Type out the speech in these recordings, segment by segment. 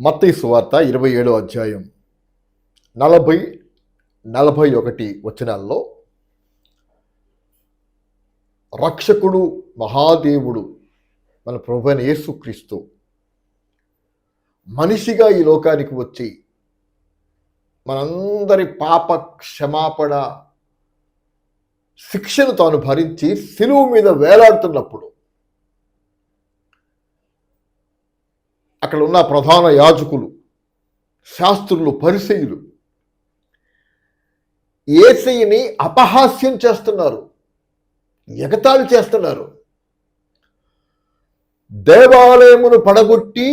మత్తయి సువార్త ఇరవై ఏడో అధ్యాయం నలభై నలభై ఒకటి వచనాల్లో రక్షకుడు మహాదేవుడు మన ప్రభుని యేసుక్రీస్తు మనిషిగా ఈ లోకానికి వచ్చి మనందరి పాప క్షమాపణ శిక్షను తాను భరించి సిలువు మీద వేలాడుతున్నప్పుడు అక్కడ ఉన్న ప్రధాన యాజకులు శాస్త్రులు పరిసయులు ఏసైని అపహాస్యం చేస్తున్నారు ఎగతాళి చేస్తున్నారు. దేవాలయమును పడగొట్టి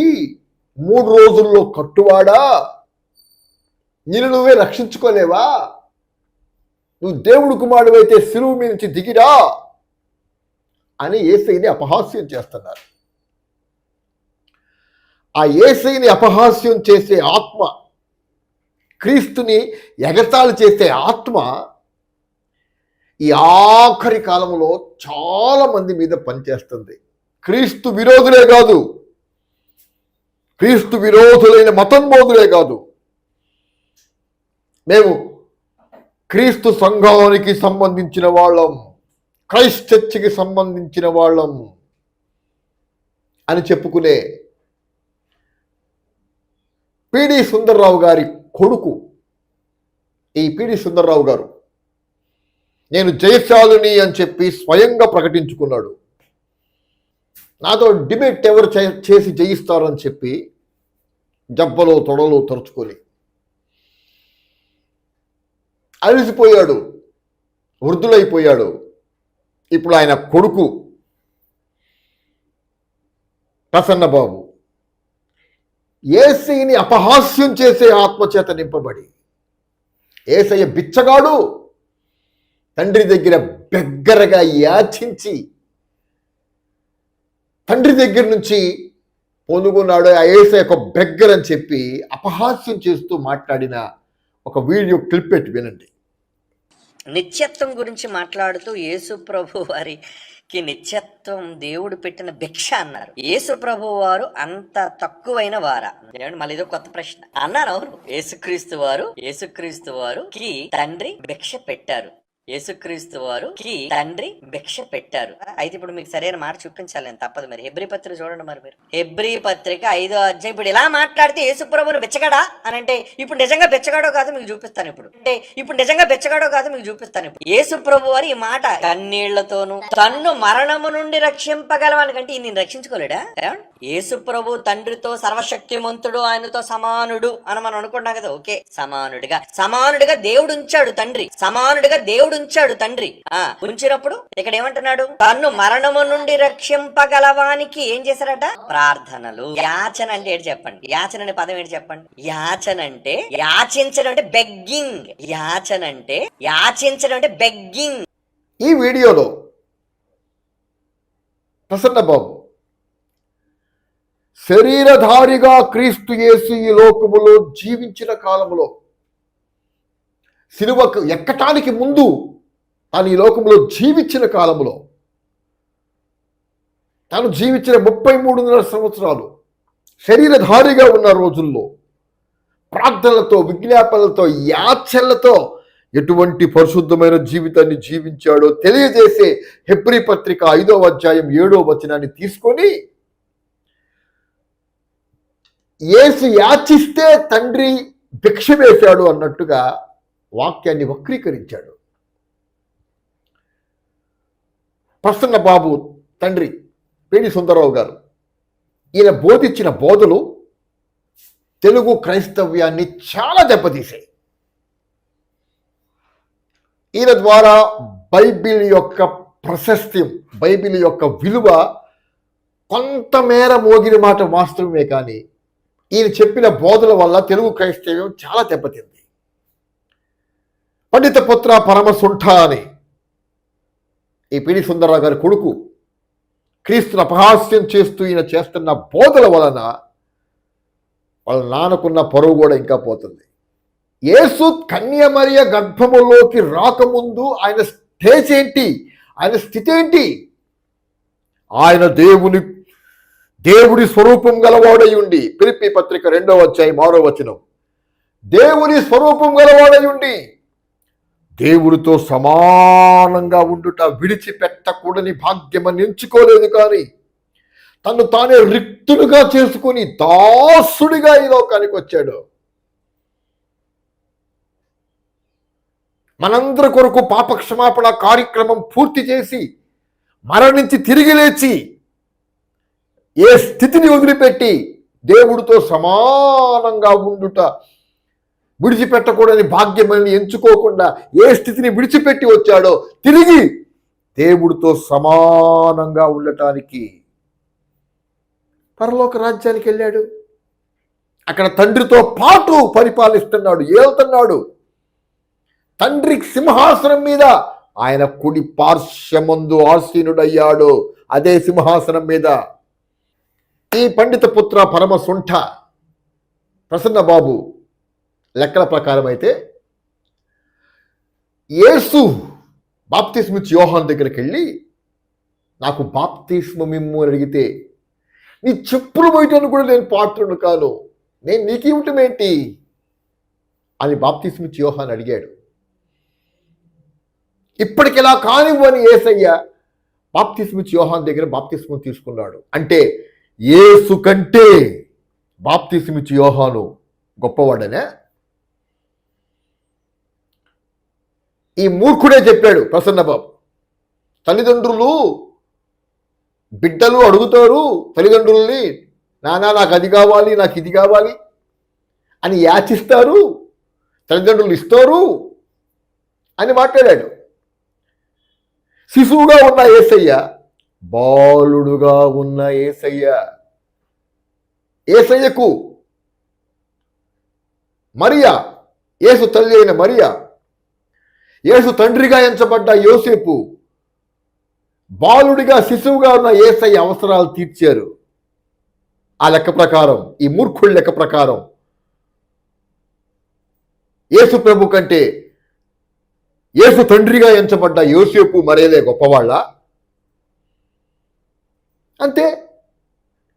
మూడు రోజుల్లో కట్టువాడా? నిన్ను నువ్వే రక్షించుకోలేవా? నువ్వు దేవుడు కుమారుడైతే సిలువు మీ నుంచి దిగిరా అని ఏసైని అపహాస్యం చేస్తున్నారు. ఆ ఏసైని అపహాస్యం చేసే ఆత్మ క్రీస్తుని ఎగతాళి చేసే ఆత్మ ఈ ఆఖరి కాలంలో చాలా మంది మీద పనిచేస్తుంది. క్రీస్తు విరోధులే కాదు. క్రీస్తు విరోధులైన మతంబోధులే కాదు. మేము క్రీస్తు సంఘానికి సంబంధించిన వాళ్ళం క్రైస్ట్ చర్చికి సంబంధించిన వాళ్ళం అని చెప్పుకునే పిడి సుందర్రావు గారి కొడుకు. ఈ పిడి సుందర్రావు గారు నేను జయశాలుని అని చెప్పి స్వయంగా ప్రకటించుకున్నాడు. నాతో డిబేట్ ఎవరు చే- చేసి జయిస్తారని చెప్పి జబ్బలో తొడలో తరుచుకొని అలసిపోయాడు వృద్ధులైపోయాడు. ఇప్పుడు ఆయన కొడుకు ప్రసన్నబాబు. ఏసైని అపహాస్యం చేసే ఆత్మచేత నింపబడి ఏసయ్య బిచ్చగాడు తండ్రి దగ్గర బెగ్గరగా యాచించి తండ్రి దగ్గర నుంచి పొందుకున్నాడు ఆ ఏసై ఒక బెగ్గర్ అని చెప్పి అపహాస్యం చేస్తూ మాట్లాడిన ఒక వీడియో క్లిప్ పెట్టి వినండి. నిత్యత్వం గురించి మాట్లాడుతూ యేసు ప్రభు కి నిత్యత్వం దేవుడు పెట్టిన భిక్ష అన్నారు. యేసు ప్రభు వారు అంత తక్కువైన వారా. ఏమండి మళ్ళీ ఇదో కొత్త ప్రశ్న. అన్నారు అవును. యేసుక్రీస్తు వారు యేసుక్రీస్తు వారు కి తండ్రి భిక్ష పెట్టారు. యేసుక్రీస్తు వారు కి తండ్రి భిక్ష పెట్టారు. అయితే ఇప్పుడు మీకు సరైన మాట చూపించాలి నేను తప్పదు మరి. హెబ్రి పత్రిక చూడండి మరి మీరు. హెబ్రి పత్రిక ఐదో అధ్యాయం. ఇప్పుడు ఇలా మాట్లాడితే యేసు ప్రభువును బెచ్చగాడా? అని అంటే ఇప్పుడు నిజంగా బెచ్చగాడో కాదు మీకు చూపిస్తాను ఇప్పుడు. అంటే ఇప్పుడు నిజంగా బెచ్చగాడో కాదు మీకు చూపిస్తాను ఇప్పుడు. యేసు ప్రభు వారు ఈ మాట కన్నీళ్ళతోనూ తన్ను మరణము నుండి రక్షింపగలవానికంటే ఈయన నేను రక్షించుకోలేడా యేసుప్రభు తండ్రితో సర్వశక్తిమంతుడు ఆయనతో సమానుడు అని మనం అనుకున్నాం కదా. ఓకే సమానుడిగా. సమానుడిగా దేవుడు ఉంచాడు తండ్రి. సమానుడిగా దేవుడు ఉంచాడు తండ్రి. ఆ ఉంచినప్పుడు ఇక్కడ ఏమంటున్నాడు? తన్ను మరణము నుండి రక్షింపగలవానికి ఏం చేశారట? ప్రార్థనలు. యాచన అంటే ఏంటి చెప్పండి? యాచన అనే పదం ఏంటి చెప్పండి? యాచన అంటే యాచించడం అంటే బెగ్గింగ్. యాచన అంటే యాచించడం అంటే బెగ్గింగ్. ఈ వీడియోలో ప్రసన్నబాబు శరీరధారిగా క్రీస్తు యేసు ఈ లోకములో జీవించిన కాలములో సిలువకు ఎక్కటానికి ముందు తాను ఈ లోకంలో జీవించిన కాలములో తాను జీవించిన ముప్పై మూడున్నర సంవత్సరాలు శరీరధారిగా ఉన్న రోజుల్లో ప్రార్థనలతో విజ్ఞాపనలతో యాచనలతో ఎటువంటి పరిశుద్ధమైన జీవితాన్ని జీవించాడో తెలియజేసే హెబ్రి పత్రిక ఐదో అధ్యాయం ఏడో వచనాన్ని తీసుకొని యేసు యాచిస్తే తండ్రి భిక్ష వేశాడు అన్నట్టుగా వాక్యాన్ని వక్రీకరించాడు. ప్రసన్న బాబు తండ్రి పేడి సుందరరావు గారు ఈయన బోధించిన బోధలు తెలుగు క్రైస్తవ్యాన్ని చాలా దెబ్బతీశాయి. ఈయన ద్వారా బైబిల్ యొక్క ప్రశస్త్యం బైబిల్ యొక్క విలువ కొంతమేర మోగిన మాట వాస్తవమే కానీ ఈయన చెప్పిన బోధల వల్ల తెలుగు క్రైస్తవ్యం చాలా దెబ్బతింది. పండిత పుత్ర పరమసుంఠ అని ఈ పిడి సుందరరావు గారి కొడుకు క్రీస్తును అపహాస్యం చేస్తూ ఈయన చేస్తున్న బోధల వలన వాళ్ళ నాన్నకున్న పరువు కూడా ఇంకా పోతుంది. యేసు కన్యమరియ గర్భములోకి రాకముందు ఆయన స్టేజ్ ఏంటి? ఆయన స్థితి ఏంటి? ఆయన దేవుని దేవుడి స్వరూపం గలవాడై ఉండి పిలిపి పత్రిక రెండో వచ్చాయి మారో వచనం. దేవుని స్వరూపం గలవాడై ఉండి దేవుడితో సమానంగా ఉండుట విడిచిపెట్టకూడని భాగ్యమని ఎంచుకోలేదు కానీ తను తానే రిక్తులుగా చేసుకుని దాసుడిగా ఈ లోకానికి వచ్చాడు. మనందరి కొరకు పాప క్షమాపణ కార్యక్రమం పూర్తి చేసి మరణించి తిరిగి లేచి ఏ స్థితిని వదిలిపెట్టి దేవుడితో సమానంగా ఉండుట విడిచిపెట్టకూడని భాగ్యమని ఎంచుకోకుండా ఏ స్థితిని విడిచిపెట్టి వచ్చాడో తిరిగి దేవుడితో సమానంగా ఉండటానికి పరలోక రాజ్యానికి వెళ్ళాడు. అక్కడ తండ్రితో పాటు పరిపాలిస్తున్నాడు ఏళ్తున్నాడు తండ్రి సింహాసనం మీద ఆయన కుడి పార్శ్వమందు ఆసీనుడయ్యాడు. అదే సింహాసనం మీద ఈ పండిత పుత్ర పరమ సుంఠ ప్రసన్న బాబు లెక్కల ప్రకారం అయితే యేసు బాప్తిస్మిచ్ యోహాన్ దగ్గరికి వెళ్ళి నాకు బాప్తిస్మం ఇమ్ము అని అడిగితే నీ చెప్పులు బయటను కూడా నేను పాత్రుడు కాను. నేను నీకు ఇవ్వటం ఏంటి అని బాప్తిస్మిచ్ యోహాన్ అడిగాడు. ఇప్పటికిలా కానివ్వని ఏసయ్య బాప్తిస్మిచ్ యోహాన్ దగ్గర బాప్తిస్మం తీసుకున్నాడు. అంటే ఏసు కంటే బాప్తిసిమిచ్చి యోహాను గొప్పవాడనే. ఈ మూర్ఖుడే చెప్పాడు ప్రసన్నబాబు తల్లిదండ్రులు బిడ్డలు అడుగుతారు తల్లిదండ్రుల్ని నానా నాకు అది కావాలి నాకు ఇది కావాలి అని యాచిస్తారు తల్లిదండ్రులు ఇస్తారు అని మాట్లాడాడు. శిశువుగా ఉన్న ఏసయ్య బాలుడుగా ఉన్న ఏసయ్య. ఏసయ్యకు మరియా యేసు తల్లి అయిన మరియా యేసు తండ్రిగా ఎంచబడ్డ యోసేపు బాలుడిగా శిశువుగా ఉన్న ఏసయ్య అవసరాలు తీర్చారు. ఆ లెక్క ప్రకారం ఈ మూర్ఖుడి లెక్క ప్రకారం యేసు ప్రభు కంటే యేసు తండ్రిగా ఎంచబడ్డ యోసేపు మరేదే గొప్పవాళ్ళ? అంతే.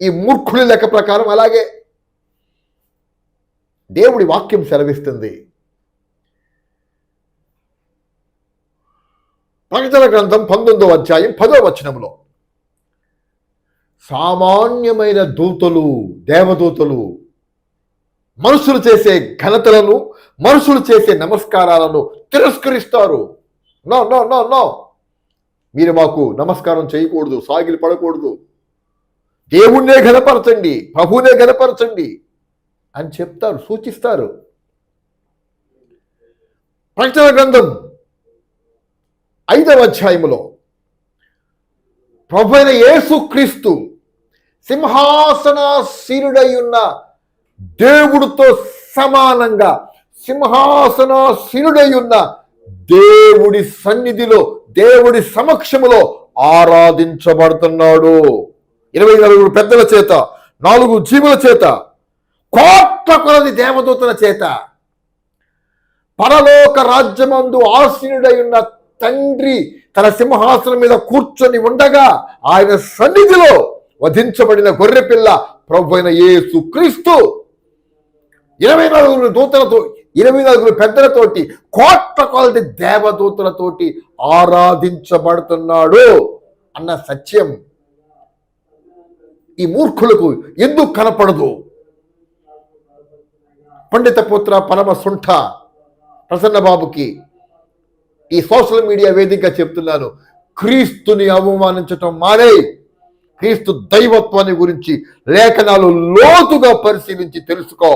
ఈ మూర్ఖుడి లెక్క ప్రకారం అలాగే దేవుడి వాక్యం సెలవిస్తుంది. ప్రకటన గ్రంథం పంతొమ్మిదో అధ్యాయం పదో వచనంలో. సామాన్యమైన దూతలు దేవదూతలు మనుషులు చేసే ఘనతలను మనుషులు చేసే నమస్కారాలను తిరస్కరిస్తారు. No no no no. మీరు మాకు నమస్కారం చేయకూడదు సాగిలి పడకూడదు. దేవుణ్ణే ఘనపరచండి ప్రభువునే ఘనపరచండి అని చెప్తారు సూచిస్తారు. ప్రకటన గ్రంథం ఐదవ అధ్యాయములో ప్రభు అయిన యేసుక్రీస్తు సింహాసనాసీనుడై ఉన్న దేవుడితో సమానంగా సింహాసనాసీనుడై ఉన్న దేవుడి సన్నిధిలో దేవుడి సమక్షములో ఆరాధించబడుతున్నాడు. ఇరవై నలుగురు పెద్దల చేత నాలుగు జీవుల చేత కోట్ల కొలది దేవదూతల చేత. పరలోక రాజ్యమందు ఆసీనుడై ఉన్న తండ్రి తన సింహాసనం మీద కూర్చొని ఉండగా ఆయన సన్నిధిలో వధించబడిన గొర్రెపిల్ల ప్రభు అయిన యేసు క్రీస్తు ఇరవై నలుగురు దూతలతో ఇరవై నలుగురు పెద్దలతోటి కోట్ల కొలది దేవదూతలతోటి ఆరాధించబడుతున్నాడు అన్న సత్యం. ఈ మూర్ఖులకు ఎందుకు కనపడదు? పండిత పుత్ర పరమ సుంఠ ప్రసన్నబాబుకి ఈ సోషల్ మీడియా వేదికగా చెప్తున్నాను. క్రీస్తుని అవమానించటం మానే. క్రీస్తు దైవత్వాన్ని గురించి లేఖనాలు లోతుగా పరిశీలించి తెలుసుకో.